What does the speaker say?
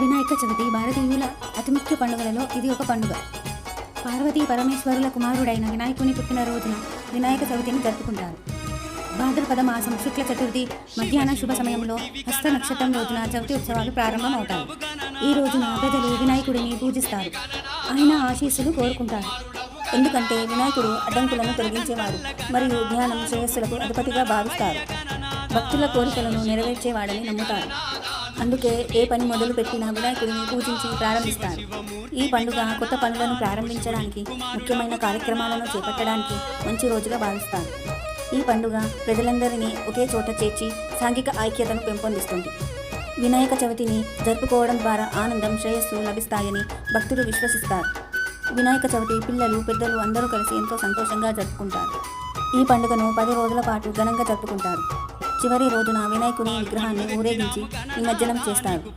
వినాయక చవితి భారతీయుల అతి ముఖ్య పండుగలలో ఇది ఒక పండుగ. పార్వతీ పరమేశ్వరుల కుమారుడైన వినాయకుని పుట్టినరోజున వినాయక చవితిని జరుపుకుంటారు. భాద్రపద మాసం శుక్ల చతుర్థి మధ్యాహ్న శుభ సమయంలో హస్త నక్షత్రం రోజున చవితి ఉత్సవాలు ప్రారంభమవుతాయి. ఈ రోజున ప్రజలు వినాయకుడిని పూజిస్తారు. ఆయన ఆశీస్సులు కోరుకుంటారు. ఎందుకంటే వినాయకుడు అడ్డంకులను తొలగించేవాడు మరియు జ్ఞానం శ్రేయస్సులకు అధిపతిగా భావిస్తారు. భక్తుల కోరికలను నెరవేర్చేవాడని నమ్ముతారు. అందుకే ఏ పని మొదలు పెట్టినా వినాయకుడిని పూజించి ప్రారంభిస్తారు. ఈ పండుగ కొత్త పనులను ప్రారంభించడానికి ముఖ్యమైన కార్యక్రమాలను చేపట్టడానికి మంచి రోజుగా భావిస్తారు. ఈ పండుగ ప్రజలందరినీ ఒకే చోట చేర్చి సాంఘిక ఐక్యతను పెంపొందిస్తుంది. వినాయక చవితిని జరుపుకోవడం ద్వారా ఆనందం శ్రేయస్సు లభిస్తాయని భక్తులు విశ్వసిస్తారు. వినాయక చవితి పిల్లలు పెద్దలు అందరూ కలిసి ఎంతో సంతోషంగా జరుపుకుంటారు. ఈ పండుగను పది రోజుల పాటు ఘనంగా జరుపుకుంటారు. చివరి రోజున వినాయకుని విగ్రహాన్ని ఊరేగించి నిమజ్జనం చేస్తారు.